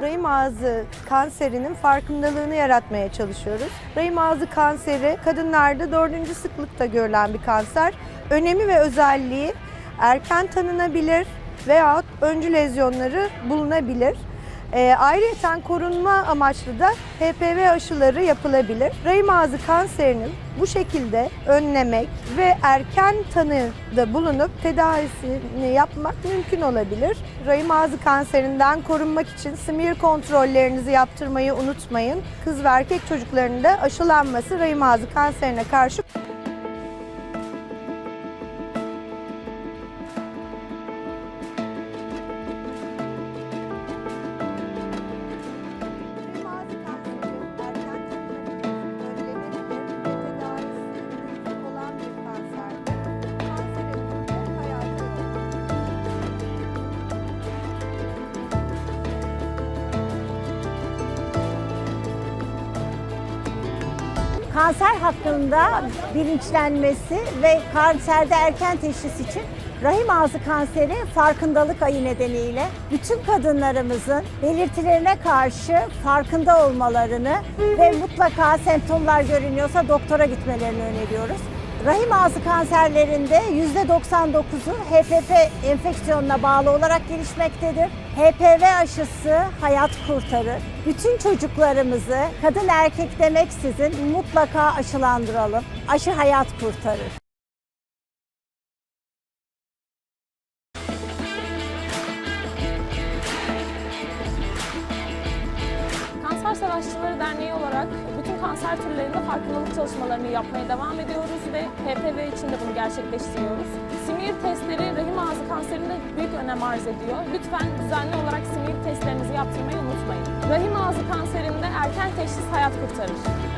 rahim ağzı kanserinin farkındalığını yaratmaya çalışıyoruz. Rahim ağzı kanseri kadınlarda dördüncü sıklıkta görülen bir kanser. Önemi ve özelliği erken tanınabilir veyahut öncü lezyonları bulunabilir. E, ayrıca korunma amaçlı da HPV aşıları yapılabilir. Rahim ağzı kanserinin bu şekilde önlemek ve erken tanıda bulunup tedavisini yapmak mümkün olabilir. Rahim ağzı kanserinden korunmak için smear kontrollerinizi yaptırmayı unutmayın. Kız ve erkek çocuklarının da aşılanması rahim ağzı kanserine karşı Kanser hakkında bilinçlenmesi ve kanserde erken teşhis için rahim ağzı kanseri farkındalık ayı nedeniyle bütün kadınlarımızın belirtilerine karşı farkında olmalarını ve mutlaka semptomlar görünüyorsa doktora gitmelerini öneriyoruz. Rahim ağzı kanserlerinde %99'u HPV enfeksiyonuna bağlı olarak gelişmektedir. HPV aşısı hayat kurtarır. Bütün çocuklarımızı kadın erkek demeksizin mutlaka aşılandıralım. Aşı hayat kurtarır. Savaşçıları Derneği olarak bütün kanser türlerinde farkındalık çalışmalarını yapmaya devam ediyoruz ve HPV için de bunu gerçekleştiriyoruz. Smear testleri rahim ağzı kanserinde büyük önem arz ediyor. Lütfen düzenli olarak smear testlerinizi yaptırmayı unutmayın. Rahim ağzı kanserinde erken teşhis hayat kurtarır.